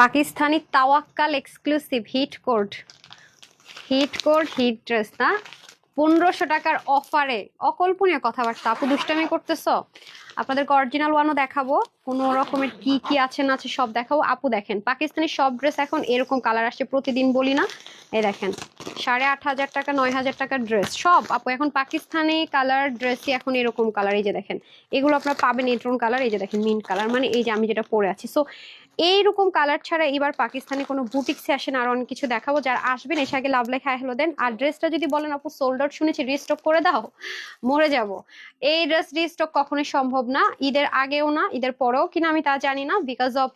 Pakistani Tawakkal exclusive hit code hit code hit dress না? পনেরোশো টাকার অফারে অকল্পনীয় কথাবার্তা। আপু দুষ্টামি করতেছ? আপনাদেরকে অরিজিনাল ওয়ানও দেখাবো। কোনো রকমের কি কি আছে, না আছে, সব দেখাবো। আপু দেখেন, পাকিস্তানি সব ড্রেস এখন এরকম কালার আসছে, প্রতিদিন বলি না। এই দেখেন, সাড়ে আট হাজার টাকা, নয় হাজার টাকার ড্রেস সব, আপু এখন পাকিস্তানি কালার ড্রেসই এখন এরকম কালার এই যে দেখেন, এগুলো আপনারা পাবেন এট্রন কালার এই যে দেখেন মিন্ট কালার মানে এই যে আমি যেটা পরে আছি। সো এইরকম কালার ছাড়া এবার পাকিস্তানি কোনো বুটিক আসেন আর অনেক কিছু দেখাবো। যারা আসবেন, এসে আগে লাভ লেখা হলো দেন। আর ড্রেসটা যদি বলেন, আপু সোল্ড আউট শুনেছি রিস্টক করে দাও, মরে যাব। এই ড্রেস রিস্টক কখনোই সম্ভব না। ঈদের আগেও না, ঈদের পরেও কিনা, আমি তা জানি না। বিকজ অফ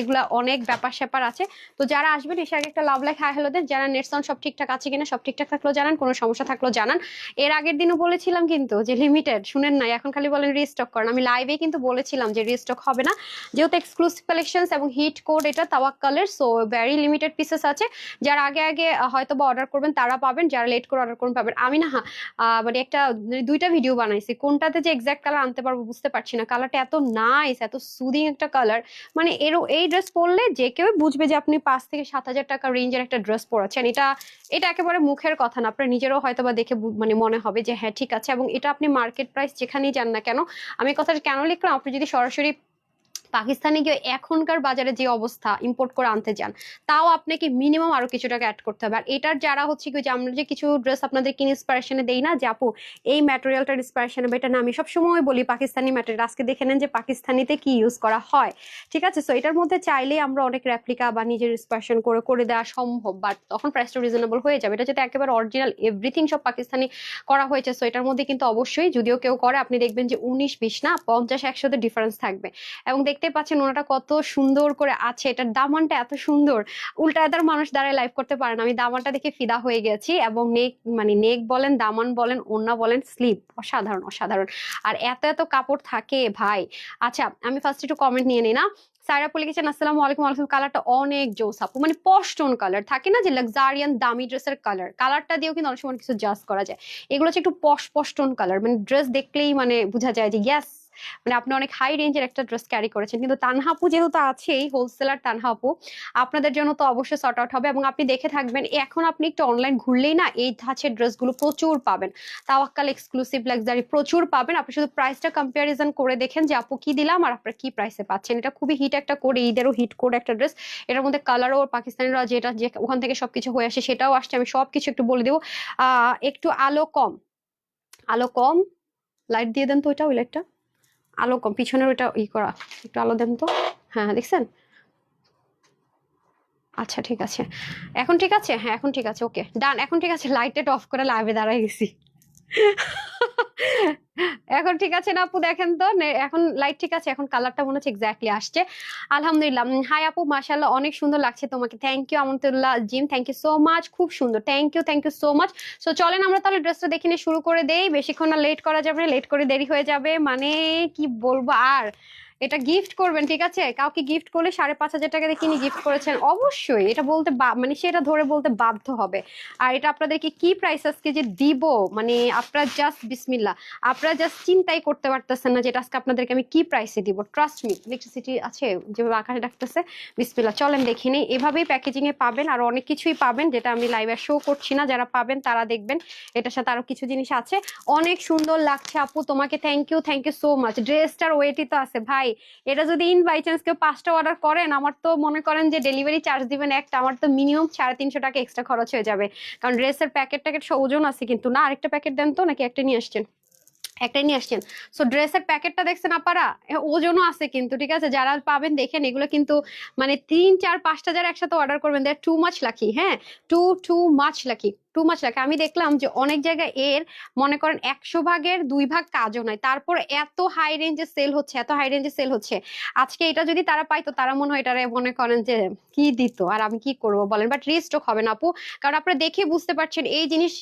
এগুলা অনেক ব্যাপার স্যাপার আছে। তো যারা আসবেন, এসে আগে একটা লাভ হাই হ্যালো দেন, যারা নেট সাউন্ড সব ঠিকঠাক আছে কিনা, সব ঠিকঠাক থাকলেও জানান, কোনো সমস্যা থাকলেও জানান। এর আগের দিনও বলেছিলাম কিন্তু যে লিমিটেড শুনেন নাই, এখন খালি বলেন রিস্টক করেন। আমি লাইভে কিন্তু বলেছিলাম যে রিস্টক হবে না। যেহেতু এক্সক্লুসিভ কালেকশনস এবং হিট কোড এটা তাওয়াক্কালের সো ভেরি লিমিটেড পিসেস আছে। যারা আগে আগে হয়তো বা অর্ডার করবেন, তারা পাবেন, যারা লেট করে অর্ডার করবেন পাবেন। আমি না মানে একটা মানে দুইটা ভিডিও বানাইছি। কোনটাতে যে এক্সাক্ট কালার আনতে পারব বুঝতে পারছি না। কালারটা এত নাইস এত সুদিং একটা কালার মানে এর এই ড্রেস পরলে যে কেউ বুঝবে যে আপনি পাঁচ থেকে সাত হাজার টাকা রেঞ্জের একটা ড্রেস পরাচ্ছেন। এটা এটা একেবারে মুখের কথা না। আপনার নিজেরও হয়তো বা দেখে মানে মনে হবে যে হ্যাঁ ঠিক আছে। এবং এটা আপনি মার্কেট প্রাইস যেখানেই যান না কেন, আমি কথাটা কেন লিখলাম? আপনি যদি সরাসরি পাকিস্তানে গিয়ে এখনকার বাজারে যে অবস্থা ইম্পোর্ট করে আনতে যান, তাও আপনাকে মিনিমাম আরও কিছু টাকা অ্যাড করতে হবে। আর এটার যারা হচ্ছে কি, যে আমরা যে কিছু ড্রেস আপনাদের কিনে দেই না, যে আপু, এই ম্যাটেরিয়ালটার ইন্সপিরেশনে বা এটা না, আমি সবসময় বলি পাকিস্তানি ম্যাটেরিয়াল আজকে দেখে নেন যে পাকিস্তানিতে কি ইউজ করা হয়। ঠিক আছে? সো এটার মধ্যে চাইলেই আমরা অনেক রেপ্লিকা বা নিজের ইন্সপিরেশন করে করে দেওয়া সম্ভব বাট তখন প্রাইসটা রিজনেবল হয়ে যাবে। এটা যেটা একেবারে অরিজিনাল এভরিথিং সব পাকিস্তানি করা হয়েছে সো এটার মধ্যে কিন্তু অবশ্যই, যদিও কেউ করে, আপনি দেখবেন যে উনিশ, বিশ না, পঞ্চাশ, একশোতে ডিফারেন্স থাকবে। এবং দেখতে পাচ্ছেন ওনাটা কত সুন্দর করে আছে। এটার দামানটা এত সুন্দর। উল্টা এদার মানুষ দাঁড়ায় লাইভ করতে পারে না। আমি দামানটা দেখে ফিদা হয়ে গেছি এবং নেক মানে নেক বলেন, দামান বলেন ওন্না বলেন, স্লিপ। অসাধারণ অসাধারণ। আর এত এত কাপড় থাকে ভাই। আচ্ছা আমি ফার্স্ট একটু কমেন্ট নিয়ে নিই না? সাইরা আপু লিখেছেন, আসসালামু আলাইকুম আলাইকুম কালারটা অনেক জোস আপু। মানে পশটন কালার থাকে না যে লাক্সারিয়ান দামি ড্রেসের কালার কালারটা দিয়েও কিন্তু অনেক সময় কিছু জাস্ট করা যায়। এগুলো হচ্ছে একটু পশ পশটন কালার মানে ড্রেস দেখলেই মানে বোঝা যায় যে ইয়াস মানে আপনি অনেক হাই রেঞ্জের একটা ড্রেস ক্যারি করেছেন। কিন্তু তানহাপু যেহেতু আছেই হোলসেলার তানহাপু, আপনাদের জন্য তো অবশ্যই শর্ট আউট হবে এবং আপনি দেখে থাকবেন এখন আপনি একটু অনলাইন ঘুরলেই না এই ধাঁচের ড্রেসগুলো প্রচুর পাবেন। তাওয়াক্কাল এক্সক্লুসিভ লাক্সারি প্রচুর পাবেন। আপনি শুধু প্রাইসটা কম্প্যারিজন করে দেখেন যে আপু কি দিলাম আর আপনারা কি প্রাইসে পাচ্ছেন। এটা খুবই হিট একটা কোড ঈদেরও হিট কোড একটা ড্রেস এটার মধ্যে কালারও পাকিস্তানিরা যেটা, যে ওখান থেকে সবকিছু হয়ে আসে সেটাও আসছে। আমি সবকিছু একটু বলে দেবো। একটু আলো কম। আলো কম। লাইট দিয়ে দেন তো ওইটা ওই লাইটটা আলো কম, পিছনের ওইটা ই করা, একটু আলো দেন তো। হ্যাঁ হ্যাঁ দেখছেন? আচ্ছা ঠিক আছে। এখন ঠিক আছে? হ্যাঁ এখন ঠিক আছে, ওকে। ডান, এখন ঠিক আছে লাইটটা অফ করে লাইভে দাঁড়ায় গেছি। এখন ঠিক আছে না আপু? দেখেন তো এখন লাইট ঠিক আছে, এখন কালারটা মনে হচ্ছে এক্স্যাক্টলি আসছে। আলহামদুলিল্লাহ হাই আপু মাশাল্লাহ অনেক সুন্দর লাগছে তোমাকে। Thank you Amantullah, Jim thank you so much খুব সুন্দর। Thank you thank you so much so চলেন আমরা তাহলে ড্রেসটা দেখে নিয়ে শুরু করে দেই। বেশিক্ষণ না লেট করা যাবে না লেট করে দেরি হয়ে যাবে। মানে কি বলব আর? এটা গিফট করবেন, ঠিক আছে? কাউকে গিফট করলে সাড়ে পাঁচ হাজার টাকা দিয়ে কিনে গিফট করেছেন, অবশ্যই। এটা বলতে মানে সেটা ধরে বলতে বাধ্য হবে। আর এটা আপনাদেরকে কি প্রাইস আজকে যে দিব মানে আপনারা জাস্ট বিসমিল্লা আপনারা জাস্ট চিন্তাই করতে পারতেছেন না যে এটা আজকে আপনাদেরকে আমি কি প্রাইসে দিব। ট্রাস্ট মি ইলেকট্রিসিটি আছে, যেভাবে আকাশে ডাকতেছে বিসমিল্লা চলেন, দেখে নিই। এভাবেই প্যাকেজিং এ পাবেন, আর অনেক কিছুই পাবেন, যেটা আমি লাইভে শো করছি না। যারা পাবেন, তারা দেখবেন, এটার সাথে আরও কিছু জিনিস আছে। অনেক সুন্দর লাগছে, আপু, তোমাকে thank you thank you so much ড্রেসটার ওয়েটই তো আছে, ভাই। এটা যদি ইন বাই চান্স কেউ পাঁচটা অর্ডার করেন, আমার তো মনে করেন যে ডেলিভারি চার্জ দিবেন একটা, আমার তো মিনিমাম সাড়ে তিনশো টাকা এক্সট্রা খরচ হয়ে যাবে। কারণ ড্রেসের প্যাকেট ট্যাকেট ওজন আছে কিন্তু। না, আরেকটা প্যাকেট দেন তো? নাকি একটা নিয়ে আসছেন? একটাই নিয়ে আসছেন। সো ড্রেসের প্যাকেটটা দেখছেন আপারা? ওজনও আছে কিন্তু, ঠিক আছে? যারা পাবেন দেখেন, এগুলো কিন্তু মানে তিন, চার, পাঁচটা যারা একসাথে অর্ডার করবেন দেয় টু মাছ লাকি হ্যাঁ? Too too much lucky too much lucky আমি দেখলাম যে অনেক জায়গায় এর, মনে করেন, একশো ভাগের দুই ভাগ কাজও নাই। তারপর এত হাই রেঞ্জে সেল হচ্ছে, এত হাই রেঞ্জে সেল হচ্ছে। আজকে এটা যদি তারা পাইতো, তারা মনে হয় এটারে মনে করেন যে, কি দিত? আর আমি কি করব? বলেন বাট রিস্টক হবে না আপু। কারণ আপনারা দেখে বুঝতে পারছেন, এই জিনিস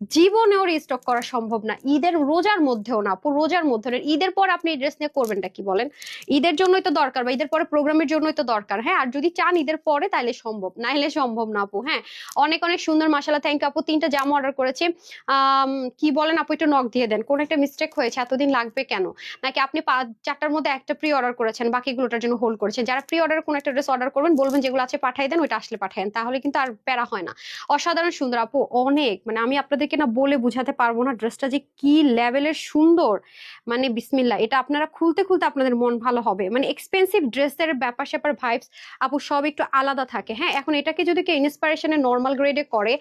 জীবনেও রিস্টক করা সম্ভব না। ঈদের রোজার মধ্যেও না রোজার মধ্যে ঈদের পর আপনি ড্রেস নিয়ে করবেনটা কি বলেন? ঈদের জন্যই তো দরকার বা ঈদের পরে প্রোগ্রামের জন্যই তো দরকার হ্যাঁ? আর যদি চান ঈদের পরে তাহলে সম্ভব। না হলে সম্ভব না আপু হ্যাঁ? অনেক অনেক সুন্দর মাসালা থ্যাংক আপু। তিনটা জামা অর্ডার করেছি। কি বলেন আপু, একটু নক দিয়ে দেন। কোন একটা মিস্টেক হয়েছে, এতদিন লাগবে কেন? নাকি আপনি চারটার মধ্যে একটা প্রি অর্ডার করেছেন, বাকিগুলোটার জন্য হোল্ড করেছেন। যারা প্রি অর্ডার কোন একটা ড্রেস অর্ডার করবেন, বলবেন যেগুলো আছে পাঠিয়ে দেন, ওইটা আসলে পাঠায়েন। তাহলে কিন্তু আর প্যারা হয় না। অসাধারণ, সুন্দর আপু, অনেক। মানে আমি আপনাদেরকে না বলে বুঝাতে পারব না ড্রেসটা যে কি লেভেলের সুন্দর। মানে বিসমিল্লা এটা আপনারা খুলতে খুলতে আপনাদের মন ভালো হবে। মানে এক্সপেন্সিভ ড্রেসের ব্যাপার স্যাপার ভাইবস আপু সব একটু আলাদা থাকে। হ্যাঁ এখন এটাকে যদি কেউ ইন্সপিরেশনে নর্মাল গ্রেডে করে,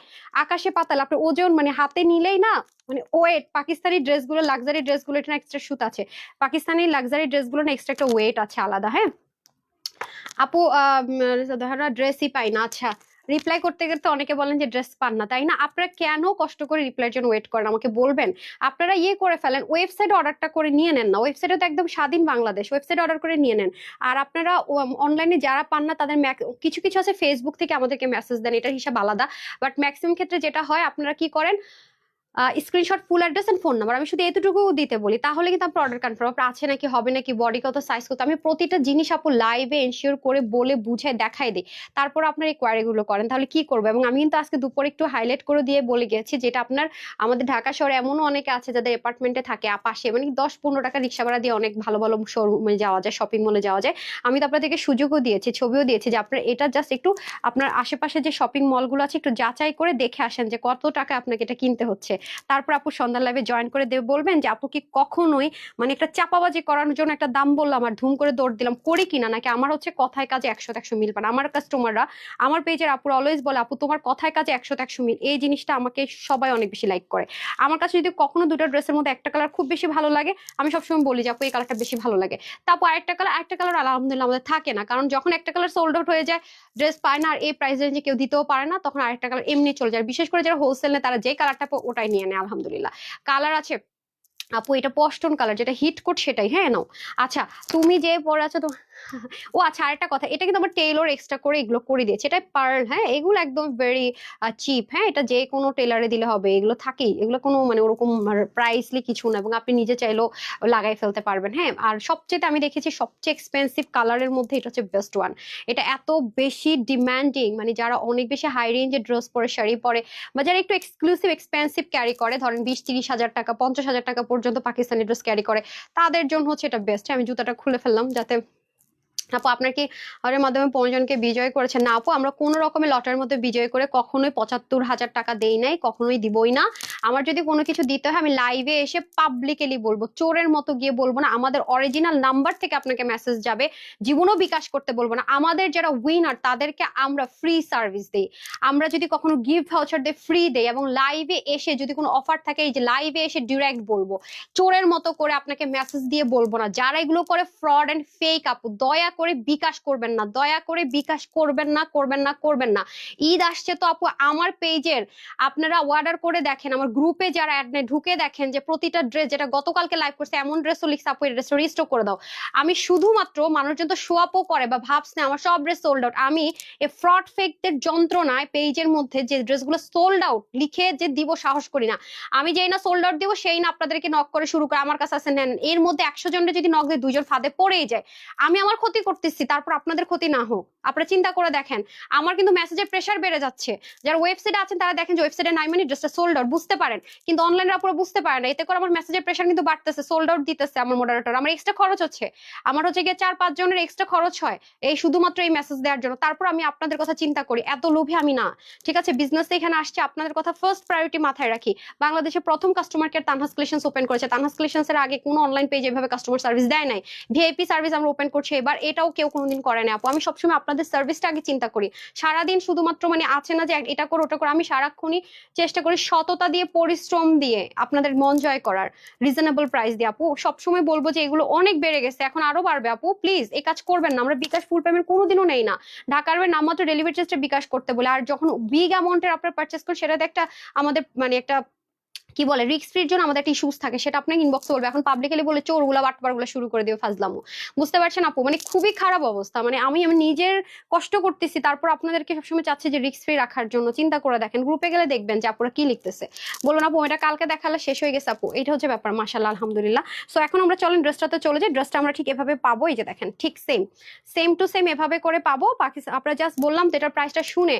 আকাশে পাতাল আপনার ওজন মানে হাতে নিলেই না মানে ওয়েট পাকিস্তানি ড্রেসগুলো লাক্সারি ড্রেসগুলো এটা এক্সট্রা সুত আছে। পাকিস্তানি লাক্সারি ড্রেসগুলো না এক্সট্রা একটা ওয়েট আছে আলাদা। হ্যাঁ আপু ধরো ড্রেসই পাই না আচ্ছা। রিপ্লাই করতে করতে অনেকে বলেন যে ড্রেস পান না। তাই না? আপনারা কেন কষ্ট করে রিপ্লাইয়ের জন্য ওয়েট করেন? আমাকে বলবেন। আপনারা ইয়ে করে ফেলেন ওয়েবসাইট অর্ডারটা করে নিয়ে নেন না। ওয়েবসাইটে তো একদম স্বাধীন বাংলাদেশ। ওয়েবসাইট অর্ডার করে নিয়ে নেন। আর আপনারা অনলাইনে যারা পান না, তাদের কিছু কিছু আছে ফেসবুক থেকে আমাদেরকে মেসেজ দেন। এটার হিসাব আলাদা। বাট ম্যাক্সিমাম ক্ষেত্রে যেটা হয়, আপনারা কি করেন? Screenshot full address and phone number আমি শুধু এতটুকু দিতে বলি, তাহলে কিন্তু আপনার অর্ডার কনফার্ম আপনার আছে নাকি, হবে নাকি বডি কত সাইজ কত। আমি প্রতিটা জিনিস আপু লাইভে এনশিওর করে বলে বুঝাই দেখাই দিই। তারপর আপনার এই করেন, তাহলে কি করব? এবং আমি কিন্তু আজকে দুপুরে একটু হাইলাইট করে দিয়ে বলে গেছি, যেটা আপনার আমাদের ঢাকা শহরে এমনও অনেকে আছে, যাদের অ্যাপার্টমেন্টে থাকে পাশে মানে দশ পনেরো টাকা রিক্সা ভাড়া দিয়ে অনেক ভালো ভালো শোরুমে যাওয়া যায় শপিং মলে যাওয়া যায়। আমি তো আপনাদেরকে সুযোগও দিয়েছি, ছবিও দিয়েছি যে আপনার এটা জাস্ট একটু আপনার আশেপাশে যে শপিং মলগুলো আছে, একটু যাচাই করে দেখে আসেন যে কত টাকা আপনাকে এটা কিনতে হচ্ছে। তারপর আপু সন্ধ্যা লাইভে জয়েন করে দেবে বলবেন যে, আপু কি কখনোই মানে একটা চাপাবাজি করানোর জন্য একটা দাম বললাম আর ধুম করে দৌড় দিলাম, করি কিনা? নাকি আমার হচ্ছে কথায় কাজে একশো একশো মিল পান? আমার কাস্টমাররা আমার পেজের আপুর অলওয়েজ বলে, আপু, তোমার কথায় কাজে একশো একশো মিল। এই জিনিসটা আমাকে সবাই অনেক বেশি লাইক করে। আমার কাছে যদি কখনো দুটো ড্রেসের মধ্যে একটা কালার খুব বেশি ভালো লাগে, আমি সবসময় বলি যে, আপু, এই কালারটা বেশি ভালো লাগে। তারপর আরেকটা কালার আরেকটা কালার আলহামদুলিল্লাহ আমাদের থাকে না। কারণ যখন একটা কালার সোল্ড আউট হয়ে যায় ড্রেস পায় না আর এই প্রাইস রেঞ্জে কেউ দিতেও পারে না, তখন আরেকটা কালার এমনি চলে যায়। বিশেষ করে যারা হোলসেল নেয়, তারা যে কালারটা পায় ওটাই নিয়ে নেয়, আলহামদুলিল্লাহ। কালার আছে। আপু, এটা পস্টন কালার যেটা হিট কোট সেটাই হ্যাঁ নাও। আচ্ছা তুমি যে পরে আছো তো ও আচ্ছা আরেকটা কথা, এটা কিন্তু আমার টেলর এক্সট্রা করে এগুলো করে দিয়েছে। এটা পার্ল হ্যাঁ? এগুলো একদম ভেরি চিপ হ্যাঁ? এটা যে কোনো টেলারে দিলে হবে, এগুলো থাকেই। এগুলো কোনো মানে ওরকম প্রাইসলি কিছু না এবং আপনি নিজে চাইলেও লাগাই ফেলতে পারবেন হ্যাঁ? আর সবচেয়ে আমি দেখেছি সবচেয়ে এক্সপেন্সিভ কালারের মধ্যে এটা হচ্ছে বেস্ট ওয়ান এটা এত বেশি ডিমান্ডিং মানে যারা অনেক বেশি হাই রেঞ্জের ড্রেস পরে, শাড়ি পরে বা যারা একটু এক্সক্লুসিভ এক্সপেন্সিভ ক্যারি করে, ধরেন বিশ, তিরিশ হাজার টাকা, পঞ্চাশ হাজার টাকা পর্যন্ত পাকিস্তানি ড্রেস ক্যারি করে, তাদের জন্য হচ্ছে এটা বেস্ট আমি জুতাটা খুলে ফেললাম যাতে আপু, আপনার কি আমাদের মাধ্যমে পনেরোজনকে বিজয় করেছেন? না, আপু, আমরা কোনো রকমের লটের মধ্যে বিজয় করে কখনোই পঁচাত্তর হাজার টাকা দেই নাই, কখনোই দিবই না। আমার যদি কোনো কিছু দিতে হয়, আমি লাইভে এসে পাবলিকেলি বলব, চোরের মতো গিয়ে বলব না, আমাদের অরিজিনাল নাম্বার থেকে আপনাকে মেসেজ যাবে, জীবনও বিকাশ করতে বলব না। আমাদের যারা উইনার তাদেরকে আমরা ফ্রি সার্ভিস দিই। আমরা যদি কখনো গিফট ভাউচার দিয়ে ফ্রি দেই এবং লাইভে এসে যদি কোনো অফার থাকে, এই যে লাইভে এসে ডিরেক্ট বলব, চোরের মতো করে আপনাকে মেসেজ দিয়ে বলব না। যারা এগুলো করে ফ্রড অ্যান্ড ফেক আপু, দয়া করে বিকাশ করবেন না, দয়া করে বিকাশ করবেন না করবেন না করবেন না। ঈদ আসছে তো আপু, আমার পেজের আপনারা অর্ডার করে দেখেন, আমার গ্রুপে যারা অ্যাড নেয় ঢুকে দেখেন যে প্রতিটা ড্রেস যেটা গতকালকে লাইভ করছে, এমন ড্রেসও লিখছে, আপু, এই ড্রেস রিস্টোর করে দাও। আমি শুধুমাত্র মানুষজন তো শো আপও করে বা ভাবস না, আমার সব ড্রেস সোল্ড আউট আমি এই ফ্রড ফেকদের যন্ত্রণায় পেজের মধ্যে যে ড্রেসগুলো সোল্ড আউট লিখে যে দিব সাহস করি না। আমি যেই না সোল্ড আউট দিব, সেই না আপনাদেরকে নক করে শুরু করে, আমার কাছে আসে নেন। এর মধ্যে একশো জনের যদি নক দিয়ে দুজন ফাঁদে পড়েই যায়। আমি আমার ক্ষতি করতেছি, তারপর আপনাদের ক্ষতি না হোক। আপনারা চিন্তা করে দেখেন, আমার কিন্তু মেসেজের প্রেশার বেড়ে যাচ্ছে। যারা ওয়েবসাইটে আছেন, তারা দেখেন যে ওয়েবসাইটে নাই মানে ড্রেসটা সোল্ড আউট বুঝতে পারেন। কিন্তু অনলাইনে আপনারা বুঝতে পারেন না। এতে করে আমার মেসেজের প্রেশার কিন্তু বাড়তেছে সোল্ড আউট দিতেছে আমার মডারেটর আমার এক্সট্রা খরচ হচ্ছে। আমার হচ্ছে গিয়ে চার, পাঁচ জনের এক্সট্রা খরচ হয় এই শুধুমাত্র এই মেসেজ দেওয়ার জন্য। তারপর আমি আপনাদের কথা চিন্তা করি, এত লোভী আমি না। ঠিক আছে বিজনেস এখানে আসছে, আপনাদের কথা ফার্স্ট প্রায়োরিটি মাথায় রাখি। বাংলাদেশের প্রথম customer care Tanha's collections open করেছে। তানহাস কালেকশনস এর আগে কোনো অনলাইন পেজ এভাবে কাস্টমার সার্ভিস দেয় নাই। ভিআইপি সার্ভিস আমরা ওপেন করছি। এবার এটাও কেউ কোনোদিন করে না আপু, আমি সবসময় আপনাদের সার্ভিসটা আগে চিন্তা করি। সারাদিন শুধুমাত্র মানে আছে না যে এটা করো, ওটা করো, আমি সারাক্ষণই চেষ্টা করি সততা দিয়ে, পরিশ্রম দিয়ে আপনাদের মন জয় করার রিজনেবল প্রাইস দিয়ে। আপু, সবসময় বলব যে এগুলো অনেক বেড়ে গেছে, এখন আরও বাড়বে। আপু প্লিজ এই কাজ করবেন না, আমরা বিকাশ ফুল পেমেন্ট কোনোদিনও নেই না। ঢাকার নামমাত্র ডেলিভারি চার্জটা বিকাশ করতে বলে। আর যখন বিগ অ্যামাউন্টের আপনার পারচেস করেন, সেটাতে একটা আমাদের মানে একটা কি বলে রিক্স ফ্রির জন্য আমাদের একটা ইস্যুস থাকে, সেটা আপনাকে ইনবক্সে বলবে এখন পাবলিকালি বলে চোরগুলা বাটপারগুলো শুরু করে দিবে ফাজলামো। বুঝতে পারছেন আপু? মানে খুবই খারাপ অবস্থা। মানে আমি আমি নিজের কষ্ট করতেছি, তারপর আপনাদেরকে সবসময় চাচ্ছে যে রিক্স ফ্রি রাখার জন্য। চিন্তা করে দেখেন গ্রুপে গেলে দেখবেন যে আপুরা কি লিখতেছে। বলুন আপু, এটা কালকে দেখালে শেষ হয়ে গেছে আপু? এটা হচ্ছে ব্যাপার মাসাল্লাহ আলহামদুলিল্লাহ। সো এখন আমরা চলেন ড্রেসটাতে চলে যাই। ড্রেসটা আমরা ঠিক এভাবে পাবো, এই যে দেখেন, ঠিক সেম সেম টু সেম এভাবে করে পাবো। পাকিস্তান আপনারা জাস্ট বললাম তো এটার প্রাইসটা শুনে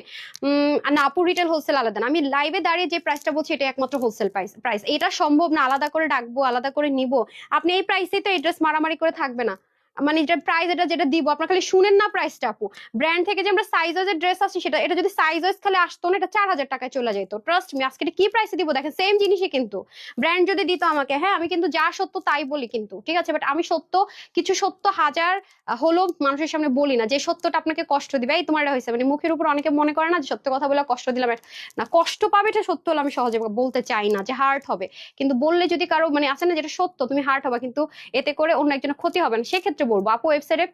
না, আপু রিটেল হোলসেল আলাদা আমি লাইভে দাঁড়িয়ে যে প্রাইসটা বলছি, এটা একমাত্র হোলসেল প্রাইস এটা সম্ভব না, আলাদা করে ডাকবো, আলাদা করে নিব। আপনি এই প্রাইসেই তো এই ড্রেস মারামারি করে থাকবে না। মানে এটা প্রাইস এটা যেটা দিব, আপনার খালি শুনেন না প্রাইসটা আপু। ব্র্যান্ড থেকে যে আমরা সাইজ ওয়াইজের ড্রেস আসছি, সেটা, এটা যদি সাইজ ওয়াইজ খালি আসতো না, এটা চার হাজার টাকায় চলে যেত। ট্রাস্ট মি আজকে কি প্রাইসে দিব? দেখেন সেম জিনিসই কিন্তু। ব্র্যান্ড যদি দিত আমাকে হ্যাঁ আমি কিন্তু যা সত্য তাই বলি কিন্তু, ঠিক আছে? বাট আমি সত্য, কিছু সত্য হাজার হলো মানুষের সামনে বলি না। যে সত্যটা আপনাকে কষ্ট দিবে, এই তোমার হয়েছে। মানে মুখের উপর অনেকে মনে করে না যে সত্য কথা বলে কষ্ট দিলাম না, কষ্ট পাবে এটা সত্য হলে আমি সহজে বলতে চাই না যে হার্ট হবে। কিন্তু বললে যদি কারও মানে আছে না যেটা সত্য, তুমি হার্ট হবে, কিন্তু এতে করে অন্য একজনের ক্ষতি হবে না। সেক্ষেত্রে বলব। আপু ওয়েবসাইটে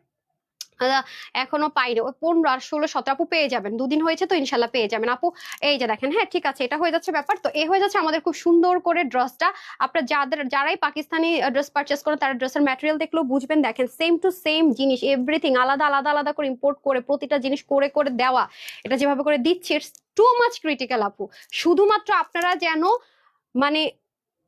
এখনও পাইনি। ওই পনেরো আর ষোলো সতেরো আপু পেয়ে যাবেন। দুদিন হয়েছে তো ইনশাল্লাহ পেয়ে যাবেন। আপু, এই যে দেখেন হ্যাঁ ঠিক আছে, এটা হয়ে যাচ্ছে ব্যাপার। তো এ হয়ে যাচ্ছে আমাদের খুব সুন্দর করে ড্রেসটা আপনার যাদের, যারাই পাকিস্তানি ড্রেস পারচেস করে তারা ড্রেসের ম্যাটেরিয়াল দেখলেও বুঝবেন। দেখেন সেম টু সেম জিনিস এভরিথিং আলাদা আলাদা আলাদা করে ইম্পোর্ট করে, প্রতিটা জিনিস করে করে দেওয়া। এটা যেভাবে করে দিচ্ছে টু মাচ ক্রিটিক্যাল আপু। শুধুমাত্র আপনারা যেন মানে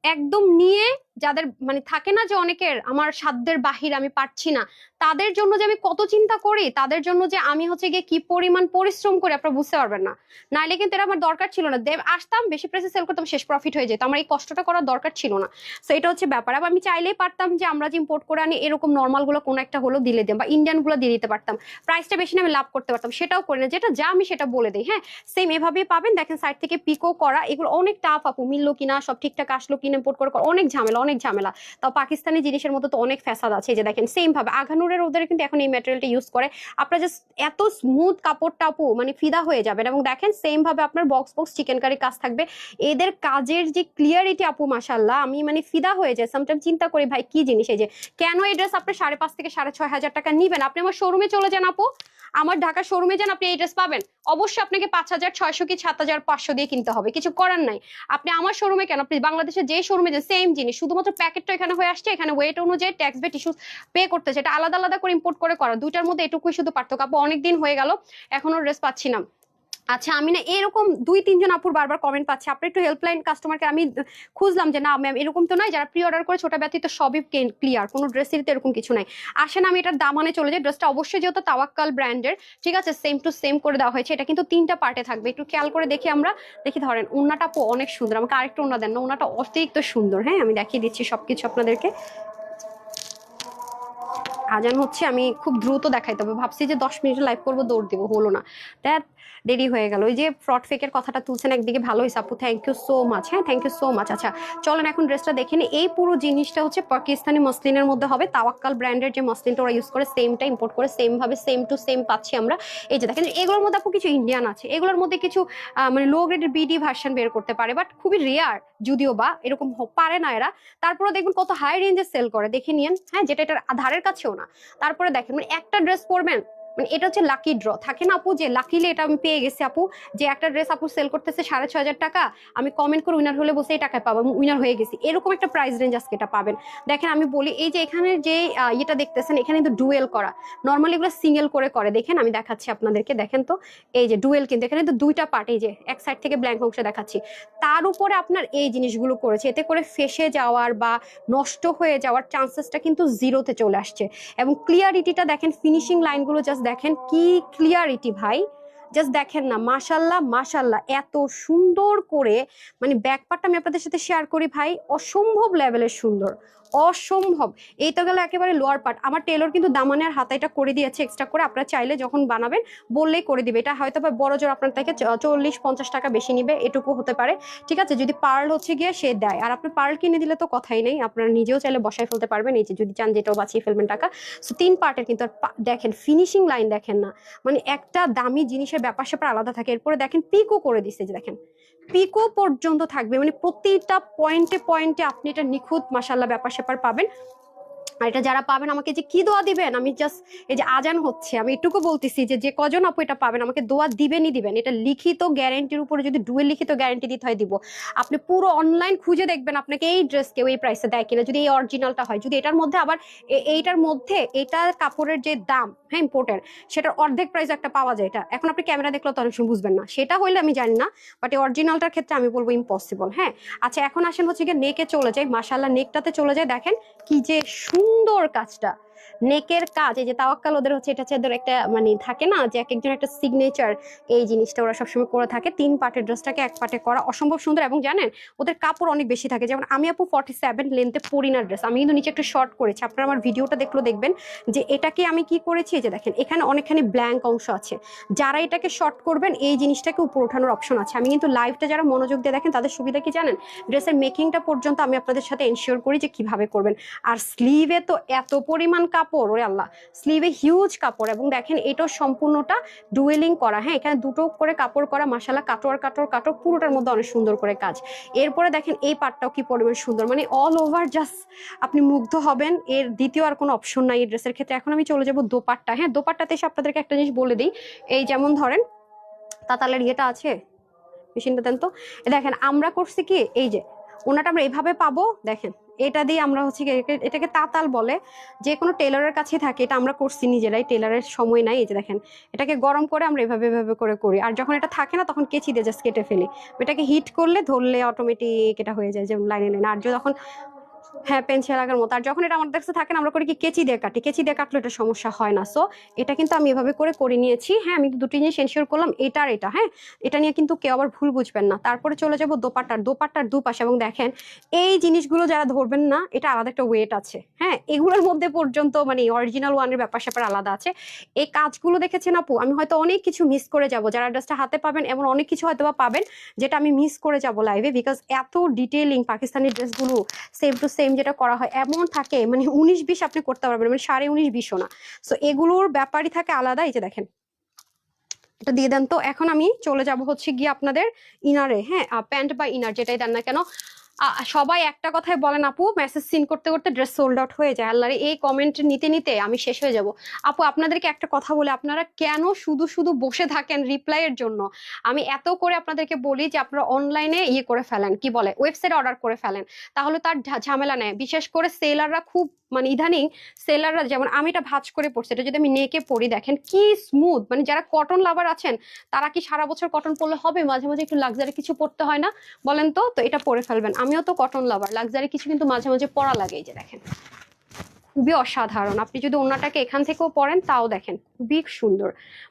একদম নিয়ে যাদের মানে থাকে না যে অনেকের আমার সাধ্যের বাহির আমি পারছি না তাদের জন্য যে আমি কত চিন্তা করি তাদের জন্য যে আমি হচ্ছে গিয়ে কি পরিমাণ পরিশ্রম করি আপনারা বুঝতে পারবেন না। নাইলে কিন্তু এটা আমার দরকার ছিল না। দেব আসতাম বেশি প্রাইসে সেল করতাম শেষ প্রফিট হয়ে যেত। আমার এই কষ্টটা করার দরকার ছিল না। সো এটা হচ্ছে ব্যাপার। আবার আমি চাইলেই পারতাম যে আমরা যে ইম্পোর্ট করে আনি এরকম নর্মালগুলো কোনো একটা হলো দিলে দিতাম বা ইন্ডিয়ানগুলো দিয়ে দিতে পারতাম। প্রাইসটা বেশি না আমি লাভ করতে পারতাম। সেটাও করি না। যেটা যা আমি সেটা বলে দিই হ্যাঁ? সেম এভাবেই পাবেন। দেখেন সাইড থেকে পিকো করা এগুলো অনেক টাফ আপু। মিললো কিনা সব ঠিকঠাক আসলো কিনা ইম্পোর্ট করা, অনেক ঝামেলা অনেক ঝামেলা। তাও পাকিস্তানি জিনিসের মতো তো অনেক ফ্যাসাদ আছে যে দেখেন সেম ভাবে। আঘানুরের ওদের কিন্তু এখন এই ম্যাটেরিয়ালটা ইউজ করে। আপনার জাস্ট এত স্মুথ কাপড়টা আপু মানে ফিদা হয়ে যাবেন। এবং দেখেন সেম ভাবে আপনার বক্স বক্স চিকেন কারি কাজ থাকবে। এদের কাজের যে ক্লিয়ারিটি আপু মাসাল্লাহ আমি মানে ফিদা হয়ে যায় সামটাইম চিন্তা করি, ভাই, কি জিনিস এই যে? কেন এই ড্রেস আপনি সাড়ে পাঁচ থেকে সাড়ে ছয় হাজার টাকা নিবেন? আপনি আমার শোরুমে চলে যান আপু। আমার ঢাকা শোরুমে যান, আপনি এই ড্রেস পাবেন। অবশ্যই আপনাকে পাঁচ হাজার, ছয়শো কি সাত হাজার, পাঁচশো দিয়ে কিনতে হবে। কিছু করার নাই। আপনি আমার শোরুমে কেন? আপনি বাংলাদেশে যে শোরুমে যে সেম জিনিস। শুধুমাত্র প্যাকেটটা এখানে হয়ে আসছে, এখানে ওয়েট অনুযায়ী ট্যাক্স বেট ইস্যু পে করতেছে। এটা আলাদা আলাদা করে ইম্পোর্ট করে করা। দুইটার মধ্যে এটুকুই শুধু পার্থক্য। আপু অনেকদিন হয়ে গেল এখনও ড্রেস পাচ্ছি না। আচ্ছা আমি না এরকম দুই, তিনজন আপুর বারবার কমেন্ট পাচ্ছি। আপনি একটু হেল্পলাইন কাস্টমারকে আমি খুঁজলাম যে, না ম্যাম এরকম তো নয়। যারা প্রি অর্ডার করে ছোট ব্যতীত সবই ক্লিয়ার কোনো ড্রেসেরই তো এরকম কিছু নাই। আসেন, আমি এটার দামানে চলে যাই। ড্রেসটা অবশ্যই যেহেতু তাওয়াক্কাল ব্র্যান্ডের ঠিক আছে? সেম টু সেম করে দেওয়া হয়েছে। এটা কিন্তু তিনটা পার্টে থাকবে। একটু খেয়াল করে দেখি আমরা। দেখি ধরেন ওনাটা অনেক সুন্দর। আমাকে আরেকটা ওনা দেন না। ওনাটা অতিরিক্ত সুন্দর। হ্যাঁ আমি দেখিয়ে দিচ্ছি সবকিছু আপনাদেরকে। আজান হচ্ছে, আমি খুব দ্রুত দেখাইতে হবে। ভাবছি যে দশ মিনিট লাইভ করব, দৌড় দিব। হলো না। দ্যাট দেরি হয়ে গেল। ওই যে ফ্রড ফেকের কথাটা তুলছেন একদিকে, ভালো আপু থ্যাংক ইউ সো মাচ হ্যাঁ থ্যাংক ইউ সো মাচ আচ্ছা চলেন এখন ড্রেসটা দেখে এই পুরো জিনিসটা হচ্ছে পাকিস্তানি মসলিনের মধ্যে হবে। তাওয়াক্কাল ব্র্যান্ডের যে মসলিনটা ওরা ইউজ করে সেমটা ইম্পোর্ট করে সেম ভাবে সেম টু সেম পাচ্ছি আমরা। এই যে দেখেন, এগুলোর মধ্যে আপু কিছু ইন্ডিয়ান আছে। এগুলোর মধ্যে কিছু মানে লো গ্রেডের বিডি ভার্সন বের করতে পারে বাট খুবই রেয়ার যদিও বা এরকম পারে না এরা। তারপরে দেখবেন কত হাই রেঞ্জে সেল করে। দেখে নিয়েন হ্যাঁ যেটা এটার ধারের কাছেও না। তারপরে দেখেন মানে একটা ড্রেস পরবেন মানে এটা হচ্ছে লাকি ড্র থাকে না আপু যে লাকিলি এটা আমি পেয়ে গেছি আপু। যে একটা ড্রেস আপু সেল করতেছে সাড়ে ছয় হাজার টাকা, আমি কমেন্ট করে উইনার হলে বসে এই টাকায় পাবো উইনার হয়ে গেছি। এরকম একটা প্রাইস রেঞ্জ আজকে এটা পাবেন। দেখেন আমি বলি, এই যে এখানে যে ইয়েটা দেখতেছেন, এখানে কিন্তু ডুয়েল করা। নর্মালি এগুলো সিঙ্গেল করে করে। দেখেন আমি দেখাচ্ছি আপনাদেরকে, দেখেন তো। এই যে ডুয়েল কিন্তু, এখানে কিন্তু দুইটা পার্ট এই যে এক সাইড থেকে ব্ল্যাঙ্ক অংশে দেখাচ্ছি। তার উপরে আপনার এই জিনিসগুলো করেছে, এতে করে ফেসে যাওয়ার বা নষ্ট হয়ে যাওয়ার চান্সেসটা কিন্তু জিরোতে চলে আসছে। এবং ক্লিয়ারিটিটা দেখেন ফিনিশিং লাইনগুলো জাস্ট দেখেন কি ক্লিয়ারিটি ভাই। জাস্ট দেখেন না, মাশাল্লাহ মাশাল্লাহ, এত সুন্দর করে মানে ব্যাকপারটা আমি আপনাদের সাথে শেয়ার করি ভাই, অসম্ভব লেভেলের সুন্দর। অসম্ভব। এই তো গেল একেবারে লোয়ার পার্ট আমার টেলর কিন্তু দামানের হাতাইটা করে দিয়েছে এক্সট্রা করে। আপনারা চাইলে যখন বানাবেন, বললেই করে দিবে। এটা হয়তো বা বড় জোর আপনার থেকে চল্লিশ, পঞ্চাশ টাকা বেশি নিবে, এটুকু হতে পারে। ঠিক আছে? যদি পার্ল হচ্ছে গিয়ে সে দেয়। আর আপনি পার্ল কিনে দিলে তো কথাই নেই। আপনারা নিজেও চাইলে বসায় ফেলতে পারবেন। এই যে যদি চান যেটাও বাঁচিয়ে ফেলবেন টাকা। সো তিন পার্টের কিন্তু আর দেখেন ফিনিশিং লাইন দেখেন না। মানে একটা দামি জিনিসের ব্যাপার স্যাপার আলাদা থাকে। এরপরে দেখেন পিকও করে দিছে যে দেখেন। পিকো পর্যন্ত থাকবে। মানে প্রতিটা পয়েন্টে পয়েন্টে আপনি এটা নিখুঁত মাসাল্লাহ ব্যাপার স্যাপার পাবেন। আর এটা যারা পাবেন আমাকে যে কি দোয়া দিবেন? আমি জাস্ট এই যে আজান হচ্ছে, আমি এটুকু বলতেছি যে যে কজন আপু এটা পাবেন, আমাকে দোয়া দিবেনই দিবেন। এটা লিখিত গ্যারেন্টির উপরে যদি ডুয়েল লিখিত গ্যারেন্টি দিতে হয় দিব। আপনি পুরো অনলাইন খুঁজে দেখবেন আপনাকে এই ড্রেস কেউ এই প্রাইসে দেয় কিনা, যদি এই অরিজিনালটা হয়। যদি এটার মধ্যে আবার এইটার মধ্যে এটার কাপড়ের যে দাম হ্যাঁ ইম্পোর্টের সেটার অর্ধেক প্রাইস একটা পাওয়া যায়। এটা এখন আপনি ক্যামেরা দেখলেও তো অনেক সময় বুঝবেন না। সেটা হইলে আমি জানি না বাট এই অরিজিনালটার ক্ষেত্রে আমি বলব ইম্পসিবল হ্যাঁ। আচ্ছা এখন আসেন হচ্ছে গিয়ে নেকে চলে যাই মাসাল্লাহ নেকটাতে চলে যায় দেখেন কি যে সুন্দর কাজটা। নেকের কাজ, এই যে তাওয়াক্কাল ওদের হচ্ছে, এটা হচ্ছে একটা মানে থাকে না, যে এক একজন একটা সিগনেচার এই জিনিসটা ওরা সবসময় করে থাকে। তিন পার্টের ড্রেসটাকে এক পার্টে করা অসম্ভব সুন্দর এবং জানেন, ওদের কাপড় অনেক বেশি থাকে। যেমন আমি আপু ফর্টি সেভেন লেন্থে পরি না ড্রেস আমি কিন্তু নিচে একটু শর্ট করেছি। আপনারা আমার ভিডিওটা দেখল দেখবেন যে এটাকে আমি কি করেছি যে দেখেন, এখানে অনেকখানি ব্ল্যাঙ্ক অংশ আছে। যারা এটাকে শর্ট করবেন, এই জিনিসটাকে উপর ওঠানোর অপশন আছে। আমি কিন্তু লাইভটা যারা মনোযোগ দিয়ে দেখেন, তাদের সুবিধা কি জানেন? ড্রেসের মেকিংটা পর্যন্ত আমি আপনাদের সাথে এনশিওর করি যে কীভাবে করবেন। আর স্লিভে তো এত পরিমাণ কাপড়, ওরে আল্লাহ। স্লিভে হিউজ কাপড় এবং দেখেন এটাও সম্পূর্ণটা ডুয়েলিং করা। হ্যাঁ এখানে দুটো করে কাপড় করা মাসালা কাটোয়ার কাটোর কাটোর পুরোটার মধ্যে অনেক সুন্দর করে কাজ। এরপরে দেখেন এই পার্টটাও কি পরিমাণ সুন্দর মানে অল ওভার জাস্ট আপনি মুগ্ধ হবেন। এর দ্বিতীয় আর কোনো অপশন নাই এই ড্রেসের ক্ষেত্রে। এখন আমি চলে যাব দোপাট্টা। হ্যাঁ দোপাট্টাতে এসে আপনাদেরকে একটা জিনিস বলে দিই। এই যেমন ধরেন, তাতালের ইয়েটা আছে, মেশিনটা দেন তো। দেখেন, আমরা করছি কি, এই যে, ওনাটা আমরা এইভাবে পাবো, দেখেন। এটা দিয়ে আমরা হচ্ছে এটাকে- তাতাল বলে। যে কোনো টেলারের কাছে থাকে, এটা আমরা করছি নিজেরাই টেলারের সময় নাই, এই যে দেখেন। এটাকে গরম করে আমরা এভাবে এভাবে করে করি। আর যখন এটা থাকে না, তখন কেচি দিয়ে জাস্ট কেটে ফেলি। এটাকে হিট করলে ধরলে অটোমেটিক এটা হয়ে যায়, যেমন লাইনে লাইনে। আর যখন হ্যাঁ পেন্সিল লাগার মতো। আর যখন এটা আমাদের কাছে থাকে না, আমরা করি কি, কেচি দিয়ে কাটি। কেচি দিয়ে কাটলে এটা সমস্যা হয় না। সো এটা কিন্তু আমি এভাবে করে করে নিয়েছি। হ্যাঁ আমি দুটি জিনিস এনশিওর করলাম, এটা আর এটা। হ্যাঁ এটা নিয়ে কিন্তু কেউ আবার ভুল বুঝবেন না। তারপরে চলে যাব দোপাট্টার। দোপাট্টার দুপাশে এবং দেখেন, এই জিনিসগুলো যারা ধরবেন না, এটা আলাদা একটা ওয়েট আছে। হ্যাঁ এগুলোর মধ্যে পর্যন্ত মানে অরিজিনাল ওয়ানের ব্যাপার স্যাপার আলাদা আছে। এই কাজগুলো দেখেছেন আপু, আমি হয়তো অনেক কিছু মিস করে যাব। যারা ড্রেসটা হাতে পাবেন, এমন অনেক কিছু হয়তো পাবেন, যেটা আমি মিস করে যাব লাইভে বিকজ এত ডিটেলিং পাকিস্তানি ড্রেসগুলো সেম টু সেম যেটা করা হয়, এমন থাকে মানে উনিশ বিশ আপনি করতে পারবেন মানে সাড়ে উনিশ বিশও না। সো এগুলোর ব্যাপারই থাকে আলাদা, এই যে দেখেন। এটা দিয়ে দেন তো, এখন আমি চলে যাব হচ্ছে গিয়ে আপনাদের ইনারে হ্যাঁ প্যান্ট বা ইনার যেটাই দেন না কেন সবাই একটা কথাই বলেন আপু মেসেজ সিন করতে করতে ড্রেস সোল্ড আউট হয়ে যায়। আল্লাহরে এই কমেন্ট নিতে নিতে আমি শেষ হয়ে যাব। আপু, আপনাদেরকে একটা কথা বলে, আপনারা কেন শুধু শুধু বসে থাকেন রিপ্লাইয়ের জন্য? আমি এত করে আপনাদেরকে বলি যে আপনারা অনলাইনে ইয়ে করে ফেলেন, কি বলে ওয়েবসাইট অর্ডার করে ফেলেন। তাহলে তার ঝামেলা নেয় বিশেষ করে সেলাররা খুব মানে ইদানিং সেলাররা যেমন, আমি এটা ভাঁজ করে পড়ছি, এটা যদি আমি নেকে পড়ি দেখেন কি স্মুথ মানে যারা কটন লাভার আছেন, তারা কি সারা বছর কটন পরলে হবে? মাঝে মাঝে একটু লাক্সারি কিছু পড়তে হয় না? বলেন তো? তো এটা পরে ফেলবেন। আমিও তো কটন লাভার লাক্সারি কিছু কিন্তু মাঝে মাঝে পরা লাগে এই যে দেখেন। খুবই অসাধারণ। আপনি যদি অন্যটাকে এখান থেকেও পরেন, তাও দেখেন খুবই সুন্দর।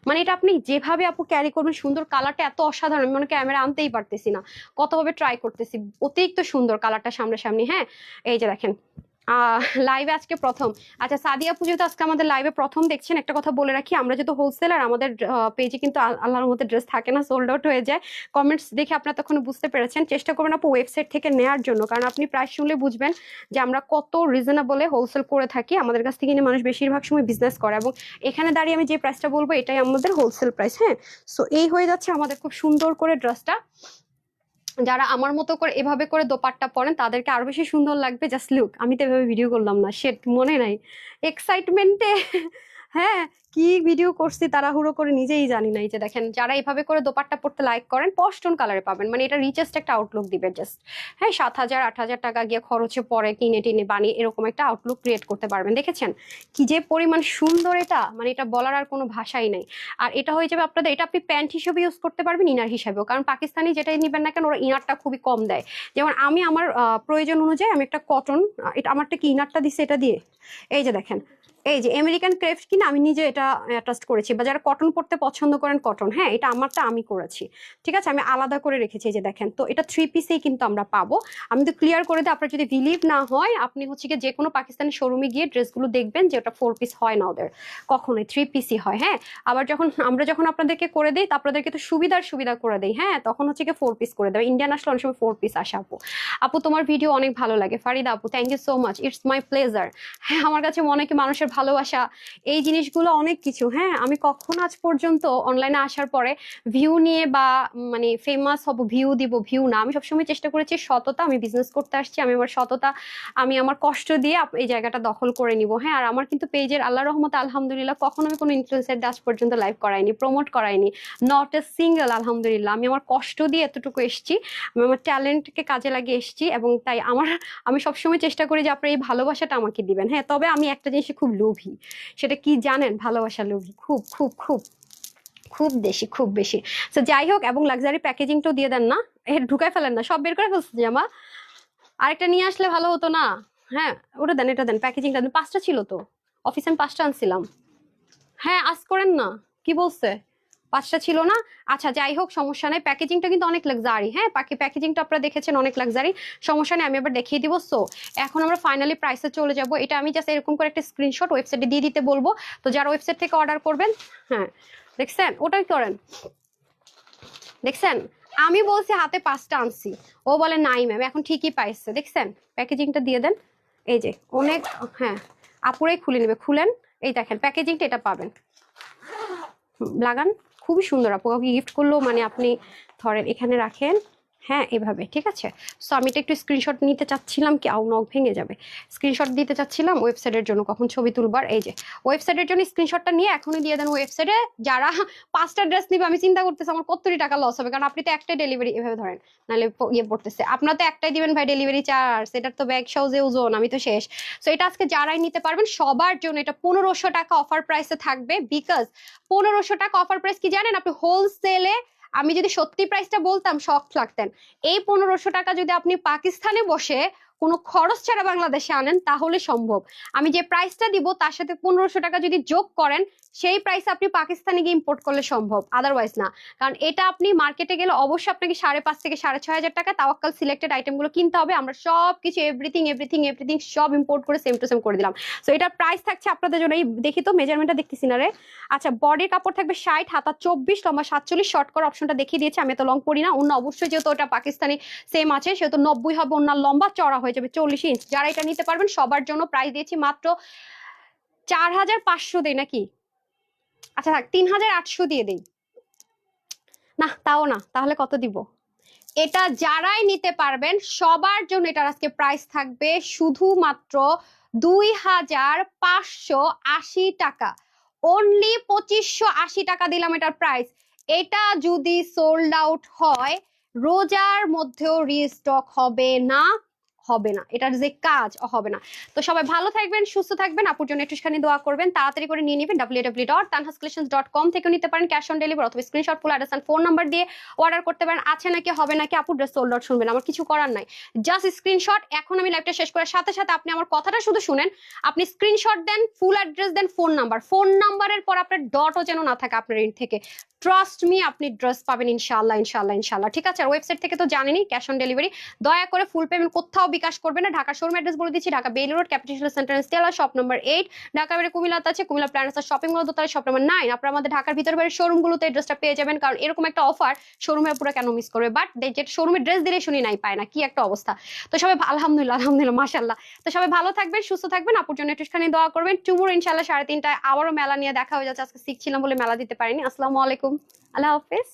মানে এটা আপনি যেভাবে আপু ক্যারি করবেন, সুন্দর কালারটা এত অসাধারণ, আমি মনে ক্যামেরা আনতেই পারতেছি না। কতভাবে ট্রাই করতেছি, অতিরিক্ত সুন্দর কালারটা সামনাসামনি হ্যাঁ? এই যে দেখেন লাইভে আজকে প্রথম। আচ্ছা সাদিয়া পুজো তো আজকে আমাদের লাইভে প্রথম দেখছেন। একটা কথা বলে রাখি, আমরা যেহেতু হোলসেলার আমাদের পেজে কিন্তু আল- আল্লাহর মধ্যে ড্রেস থাকে না সোল্ড আউট হয়ে যায়। কমেন্টস দেখে আপনারা তখন বুঝতে পেরেছেন। চেষ্টা করবেন আপু ওয়েবসাইট থেকে নেওয়ার জন্য, কারণ আপনি প্রায় শুনলে বুঝবেন যে আমরা কত রিজনেবলে হোলসেল করে থাকি। আমাদের কাছ থেকে মানুষ বেশিরভাগ সময় বিজনেস করে এবং এখানে দাঁড়িয়ে আমি যে প্রাইসটা বলব, এটাই আমাদের হোলসেল প্রাইস হ্যাঁ? সো এই হয়ে যাচ্ছে আমাদের খুব সুন্দর করে ড্রেসটা যারা আমার মতো করে এভাবে করে দোপাট্টা পরেন, তাদেরকে আরও বেশি সুন্দর লাগবে। জাস্ট লুক আমি তো এভাবে ভিডিও করলাম না। সেট মনে নাই। এক্সাইটমেন্টে হ্যাঁ কি ভিডিও করছি তাড়াহুড়ো করে নিজেই জানি না। এই যে দেখেন, যারা এভাবে করে দোপাট্টা পড়তে লাইক করেন পস্টন কালারে পাবেন। মানে এটা রিচেস্ট একটা আউটলুক দিবে জাস্ট হ্যাঁ সাত হাজার, আট হাজার টাকা গিয়ে খরচে পরে কিনে টিনে বানিয়ে এরকম একটা আউটলুক ক্রিয়েট করতে পারবেন। দেখেছেন? কি যে পরিমাণ সুন্দর এটা। মানে এটা বলার আর কোনো ভাষাই নেই। আর এটা হয়ে যাবে আপনাদের, এটা আপনি প্যান্ট হিসেবে ইউজ করতে পারবেন ইনার হিসাবেও। কারণ পাকিস্তানি যেটাই নেবেন না কেন, ওরা ইনারটা খুবই কম দেয়। যেমন আমি আমার প্রয়োজন অনুযায়ী আমি একটা কটন এটা আমারটা কি ইনারটা দিছে এটা দিয়ে? এই যে দেখেন এই যে আমেরিকান ক্রেফট কিনা আমি নিজে এটা অ্যাটাচ করেছি। বা যারা কটন পড়তে পছন্দ করেন কটন হ্যাঁ এটা আমারটা আমি করেছি। ঠিক আছে? আমি আলাদা করে রেখেছি যে দেখেন। তো এটা থ্রি পিসেই কিন্তু আমরা পাবো। আমি তো ক্লিয়ার করে দিই, আপনার যদি বিলিভ না হয়, আপনি হচ্ছে গিয়ে যে কোনো পাকিস্তানি শোরুমে গিয়ে ড্রেসগুলো দেখবেন যে ওটা ফোর পিস হয় না ওদের। কখনোই থ্রি পিসই হয় হ্যাঁ? আবার যখন, আমরা যখন আপনাদেরকে করে দিই, তা আপনাদেরকে তো সুবিধার সুবিধা করে দিই হ্যাঁ? তখন হচ্ছে গিয়ে ফোর পিস করে দেবে। ইন্ডিয়ান আসলে অনেক সময় ফোর পিস আসে, আপু। আপু, তোমার ভিডিও অনেক ভালো লাগে। ফারিদা আপু thank you so much it's my pleasure হ্যাঁ আমার কাছে মনে হয় কি মানুষের ভালোবাসা, এই জিনিসগুলো অনেক কিছু। হ্যাঁ আমি কখন আজ পর্যন্ত অনলাইনে আসার পরে ভিউ নিয়ে বা মানে ফেমাস হব ভিউ দিব ভিউ না। আমি সবসময় চেষ্টা করেছি সততা, আমি বিজনেস করতে আসছি, আমি আমার সততা, আমি আমার কষ্ট দিয়ে এই জায়গাটা দখল করে নিব। হ্যাঁ আর আমার কিন্তু পেজের আল্লাহ রহমতে আলহামদুলিল্লাহ কখনো আমি কোনো ইনফ্লুয়েন্সার আজ পর্যন্ত লাইভ করাইনি প্রমোট করাইনি। নট এ সিঙ্গেল আলহামদুলিল্লাহ। আমি আমার কষ্ট দিয়ে এতটুকু এসেছি, আমি আমার ট্যালেন্টকে কাজে লাগিয়ে এসেছি এবং তাই আমার আমি সবসময় চেষ্টা করি যে আপনার এই ভালোবাসাটা আমাকে দিবেন। হ্যাঁ তবে আমি একটা জিনিসে খুব লোভী। সেটা কি জানেন? ভালোবাসা লোভী। খুব খুব খুব খুব বেশি খুব বেশি। তো যাই হোক, এবং লাক্সারি প্যাকেজিংটাও দিয়ে দেন না। এর ঢুকায় ফেলেন না। সব বের করে ফেলছে জামা। আরেকটা নিয়ে আসলে ভালো হতো না। হ্যাঁ ওটা দেন, এটা দেন প্যাকেজিংটা দেন। পাঁচটা ছিল তো। অফিসে আমি পাঁচটা আনছিলাম। হ্যাঁ আজ করেন না। কি বলছে? পাঁচটা ছিল না? আচ্ছা যাই হোক, সমস্যা নেই। প্যাকেজিংটা কিন্তু অনেক লাক্সারি হ্যাঁ? বাকি প্যাকেজিংটা আপনারা দেখেছেন, অনেক লাক্সারি সমস্যা নেই, আমি আবার দেখিয়ে দিব। সো এখন আমরা ফাইনালি প্রাইসে চলে যাব। এটা আমি জাস্ট এরকম করে একটা স্ক্রিনশট ওয়েবসাইটে দিয়ে দিতে বলব। তো যারা ওয়েবসাইট থেকে অর্ডার করবেন হ্যাঁ দেখছেন? ওটাই করেন। দেখছেন? আমি বলছি হাতে পাঁচটা আনছি। ও বলে, নাই ম্যাম এখন ঠিকই পাইছে। দেখছেন? প্যাকেজিংটা দিয়ে দেন। এই যে, অনেক হ্যাঁ আপুরাই খুলে নেবে। খুলেন। এই দেখেন, প্যাকেজিংটা এটা পাবেন। লাগান। খুবই সুন্দর। আপু কাউকে গিফট করলেও মানে আপনি ধরেন এখানে রাখেন হ্যাঁ এভাবে, ঠিক আছে? সো আমি এটা একটু স্ক্রিনশট নিতে চাচ্ছিলাম কি, আউ নখ ভেঙে যাবে। স্ক্রিনশট দিতে চাচ্ছিলাম ওয়েবসাইটের জন্য, কখন ছবি তুলবার, এই যে। ওয়েবসাইটের জন্য স্ক্রিনশটটা নিয়ে এখনই দিয়ে দেন ওয়েবসাইটে যারা পাঁচটা ড্রেস নিবে, আমি চিন্তা করতেছি আমার কত টাকা লস হবে, কারণ আপনি তো একটাই ডেলিভারি এভাবে ধরেন, নাহলে ইয়ে পড়তেছে। আপনার তো একটাই দিবেন ভাই ডেলিভারি চার্জ এটার তো ব্যাগ সহজে ওজন, আমি তো শেষ। সো এটা আজকে যারাই নিতে পারবেন, সবার জন্য এটা পনেরোশো টাকা অফার প্রাইসে থাকবে বিকজ পনেরোশো টাকা অফার প্রাইস কি জানেন? আপনি হোলসেলে আমি যদি সত্যি প্রাইসটা বলতাম, শখ লাগতেন। এই পনেরোশো টাকা যদি আপনি পাকিস্তানে বসে কোনো খরচ ছাড়া বাংলাদেশে আনেন, তাহলে সম্ভব। আমি যে প্রাইসটা দিব, তার সাথে পনেরোশো টাকা যদি যোগ করেন সেই প্রাইস আপনি পাকিস্তানে গিয়ে ইম্পোর্ট করলে সম্ভব। আদারওয়াইজ না। কারণ এটা আপনি মার্কেটে গেলে অবশ্যই আপনাকে সাড়ে পাঁচ থেকে সাড়ে ছয় হাজার টাকা তাওয়াক্কাল সিলেক্টেড আইটেমগুলো কিনতে হবে। আমরা সব কিছু এভরিথিং এভরিথিং এভরিথিং সব ইম্পোর্ট করে সেম টু সেম করে দিলাম। সো এটার প্রাইস থাকছে আপনাদের জন্য। এই দেখি তো মেজারমেন্টটা দেখতেছি না রে। আচ্ছা বডির কাপড় থাকবে ষাট, হাতা চব্বিশ, লম্বা সাতচল্লিশ। শর্ট করা অপশনটা দেখিয়ে দিয়েছি। আমি তো লং পরি না। অন্য অবশ্যই যেহেতু ওটা পাকিস্তানি সেম আছে। সেহেতু নব্বই হবে অন্য লম্বা চড়া হয়ে যাবে চল্লিশ ইঞ্চ যারা এটা নিতে পারবেন, সবার জন্য প্রাইস দিয়েছি মাত্র চার হাজার পাঁচশো দেয় নাকি? আচ্ছা থাক তিন হাজার আটশো দিয়ে দেই। না, তাও না, তাহলে কত দিব? এটা যারাই নিতে পারবেন, সবার জন্য এটার আজকে প্রাইস থাকবে শুধুমাত্র দুই হাজার পাঁচশো আশি টাকা। অনলি পঁচিশশো আশি টাকা দিলাম এটার প্রাইস এটা যদি সোল্ড আউট হয়, রোজার মধ্যেও রিস্টক হবে না। হবে না। এটার যে কাজ হবে না। তো সবাই ভালো থাকবেন, সুস্থ থাকবেন। আপুর জন্য একটুখানি দোয়া করবেন। তাড়াতাড়ি করে নিয়ে নেবেন ডাব্লিউ ডট ডট কম থেকে নিতে পারেন ক্যাশ অন ডেলিভারি অথবা screenshot full address phone number দিয়ে অর্ডার করতে পারেন। আছে নাকি, হবে নাকি, আপুর ড্রেস সোল্ড আউট শুনবেন। আমার কিছু করার নাই। জাস্ট স্ক্রিনশট এখন আমি লাইভটা শেষ করার সাথে সাথে আপনি আমার কথাটা শুধু শুনেন। আপনি স্ক্রিনশট দেন ফুল অ্যাড্রেস দেন ফোন নাম্বার ফোন নাম্বারের পর আপনার ডটও যেন না থাকে আপনার এন্ড থেকে। ট্রাস্ট মি আপনি ড্রেস পাবেন ইনশাল্লাহ ইনশাল্লাহ ইনশাল্লাহ ঠিক আছে? আর ওয়েবসাইট থেকে তো জানেনই ক্যাশ অন ডেলিভারি দয়া করে ফুল পেমেন্ট কোথাও বিকাশ করবেন না। ঢাকা শোরুম অ্যাড্রেস বলে দিচ্ছি, Dhaka Bailey road capital centre Stella shop number eight Dhaka বাইরে কুমিল্লাতে আছে কুমিল্লা প্ল্যানেস শপিং মল দোতলা শপ নাম্বার নাইন আপনারা আমাদের ঢাকার ভিতর বাইরে শোরুমগুলোতে এই ড্রেসটা পেয়ে যাবেন, কারণ এরকম একটা অফার শোরুমে পুরো কেন মিস করবে? বাট যেটা শোরুমে ড্রেস দিলে শুনি নাই, পায় না, কি একটা অবস্থা। তো সবাই আলহামদুলিল্লাহ আলহামদুলিল্লাহ মাশাল্লাহ তো সবাই ভালো থাকবেন, সুস্থ থাকবেন, আপুর জন্য একটুখানি দোয়া করবেন। টুমোর ইনশাল্লাহ সাড়ে তিনটায় আবারও মেলা নিয়ে দেখা হয়ে যাচ্ছে, আজকে শিখছিলাম বলে মেলা দিতে পারিনি। আসসালামু আলাইকুম। আল্লাহ হাফেজ।